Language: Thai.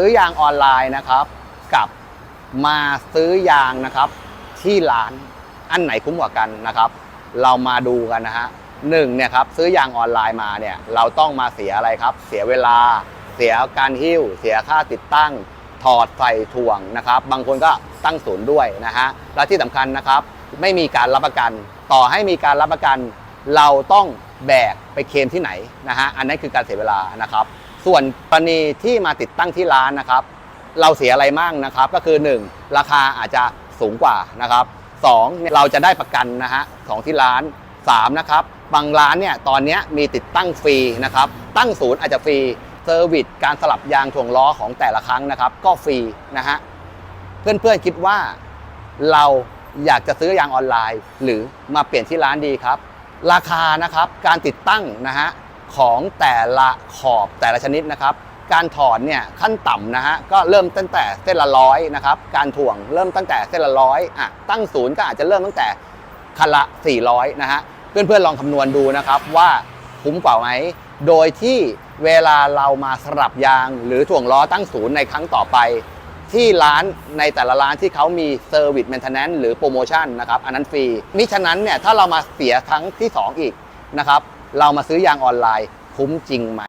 ซื้อยางออนไลน์นะครับ กับมาซื้อยางนะครับที่ร้านอันไหนคุ้มกว่ากันนะครับ เรามาดูกันนะฮะหนึ่งเนี่ยครับซื้อยางออนไลน์มาเนี่ยเราต้องมาเสียอะไรครับ เสียเวลา เสียการหิ้ว เสียค่าติดตั้ง ถอดใส่ถ่วงนะครับ บางคนก็ตั้งศูนย์ด้วยนะฮะและที่สำคัญนะครับ ไม่มีการรับประกัน ต่อให้มีการรับประกัน เราต้องแบกไปเคลมที่ไหนนะฮะอันนั้นคือการเสียเวลานะครับ ส่วนกรณีที่มาติดตั้งที่ร้านนะครับ เราเสียอะไรมั่งนะครับ ก็คือ 1 ราคาอาจจะสูงกว่านะครับ2เนี่ยเราจะได้ประกันนะฮะของที่ร้าน 3 นะครับ บางร้านเนี่ยตอนนี้มีติดตั้งฟรีนะครับ ตั้งศูนย์อาจจะฟรีเซอร์วิสการสลับยางถ่วงล้อของแต่ละครั้งนะครับ ก็ฟรีนะฮะเพื่อนๆคิดว่าเราอยากจะซื้อยางออนไลน์ หรือมาเปลี่ยนที่ร้านดีครับ ราคานะครับการติดตั้งนะฮะ ของแต่ละขอบแต่ละชนิดนะครับ การถอนเนี่ยขั้นต่ำนะฮะก็เริ่มตั้งแต่เส้นละร้อยนะครับ การถ่วงเริ่มตั้งแต่เส้นละร้อยอะตั้งศูนย์ก็อาจจะเริ่มตั้งแต่คันละ 400 นะฮะเพื่อนๆลองคำนวณดูนะครับว่าคุ้มกว่าไหมโดยที่เวลาเรามาสลับยาง หรือถ่วงล้อตั้งศูนย์ในครั้งต่อไป ที่ร้านในแต่ละร้านที่เขามีเซอร์วิสแมนเทนแนนซ์หรือโปรโมชั่นนะครับอันนั้นฟรีมิฉะนั้นเนี่ยถ้าเรามาเสียครั้งที่ 2 อีกนะครับ เรามาซื้อยางออนไลน์คุ้มจริงไหม